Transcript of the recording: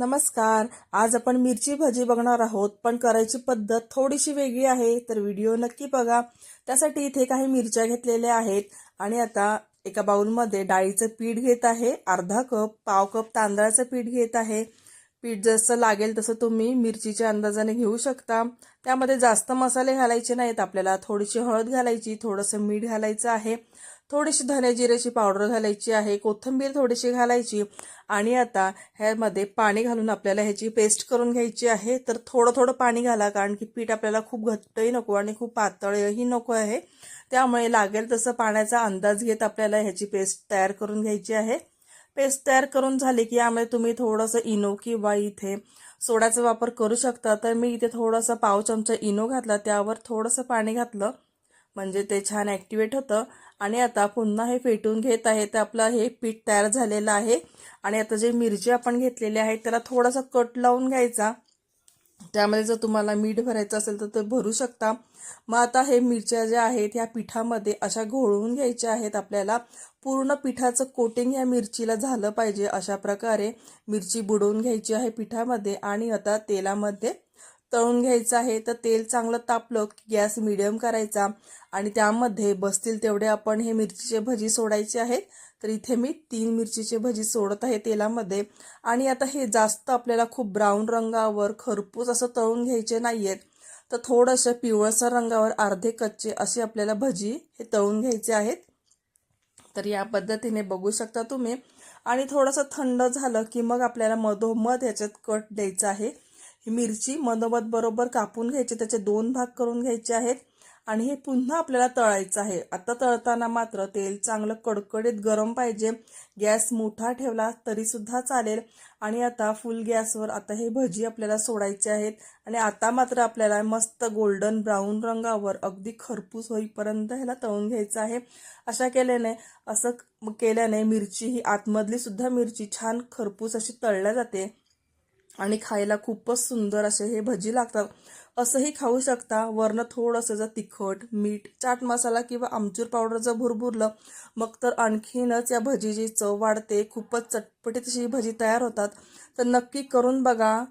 नमस्कार. आज आपण मिरची भजी बघणार आहोत पण करायची पद्धत थोडीशी वेगळी आहे तर व्हिडिओ नक्की बघा. त्यासाठी इथे काही मिरच्या घेतलेल्या आहेत आणि आता एका बाउलमध्ये डाळीचं पीठ घेत आहे अर्धा कप पाव कप तांदळाचं पीठ घेत आहे. पीठ जसं लागेल तसं तुम्ही मिरचीच्या अंदाजाने घेऊ शकता. त्यामध्ये जास्त मसाले घालायचे नाहीत आपल्याला थोडीशी हळद घालायची थोडंसं मीठ घालायचं आहे. थोडीशी धने जिऱ्याची पावडर घालायची आहे कोथिंबीर थोडीशी घालायची आणि आता ह्यामध्ये पाणी घालून आपल्याला ह्याची पेस्ट करून घ्यायची आहे. तर थोडं थोडं पाणी घाला कारण की पीठ आपल्याला खूप घट्टही नको आणि खूप पातळही नको आहे. त्यामुळे लागेल तसं पाण्याचा अंदाज घेत आपल्याला ह्याची पेस्ट तयार करून घ्यायची आहे. पेस्ट तयार करून झाली की यामध्ये तुम्ही थोडंसं इनो किंवा इथे सोड्याचा वापर करू शकता. तर मी इथे थोडंसं पाव चमचा इनो घातला त्यावर थोडंसं पाणी घातलं. म्हणजे ते छान ॲक्टिवेट होतं. आणि आता पुन्हा हे फेटून घेत आहे तर आपलं हे पीठ तयार झालेलं आहे. आणि आता जे मिरची आपण घेतलेली आहे त्याला थोडासा कट लावून घ्यायचा. त्यामध्ये जर तुम्हाला मीठ भरायचं असेल तर ते भरू शकता. मग आता हे मिरच्या ज्या आहेत ह्या पिठामध्ये अशा घोळवून घ्यायच्या आहेत आपल्याला. पूर्ण पिठाचं कोटिंग ह्या मिरचीला झालं पाहिजे अशा प्रकारे. मिरची बुडवून घ्यायची आहे पिठामध्ये आणि आता तेलामध्ये तळून घ्यायचं आहे तर तेल चांगलं तापलं की गॅस मिडियम करायचा. आणि त्यामध्ये बसतील तेवढे आपण हे मिरचीचे भजी सोडायचे आहेत. तर इथे मी तीन मिरचीचे भजी सोडत आहे तेलामध्ये. आणि आता हे जास्त आपल्याला खूप ब्राऊन रंगावर खरपूस असं तळून घ्यायचे नाही आहेत तर थोडंसं पिवळसर रंगावर अर्धे कच्चे असे आपल्याला भजी हे तळून घ्यायचे आहेत. तर या पद्धतीने बघू शकता तुम्ही. आणि थोडंसं थंड झालं की मग आपल्याला मधोमध ह्याच्यात कट द्यायचा आहे. मिरची मधोमध बरोबर कापून घ्यायची त्याचे दोन भाग करून घ्यायचे आहेत. आणि हे पुन्हा आपल्याला तळायचं आहे. आता तळताना मात्र तेल चांगलं कडकडीत गरम पाहिजे. गॅस मोठा ठेवला तरी सुद्धा चालेल. आणि आता फुल गॅसवर आता हे भजी आपल्याला सोडायचे आहेत. आणि आता मात्र आपल्याला मस्त गोल्डन ब्राऊन रंगावर अगदी खरपूस होईपर्यंत ह्याला तळून घ्यायचं आहे. अशा केल्याने असं केल्याने मिरची ही आतमधली सुद्धा मिरची छान खरपूस अशी तळल्या जाते. आणि खायला खूपच सुंदर असे हे भजी लागतात. असंही खाऊ शकता. वरनं थोडंसं जर तिखट मीठ चाट मसाला किंवा आमचूर पावडर जर भुरभुरलं मग तर आणखीनच या भजीची चव वाढते. खूपच चटपटीत अशी भजी तयार होतात. तर नक्की करून बघा.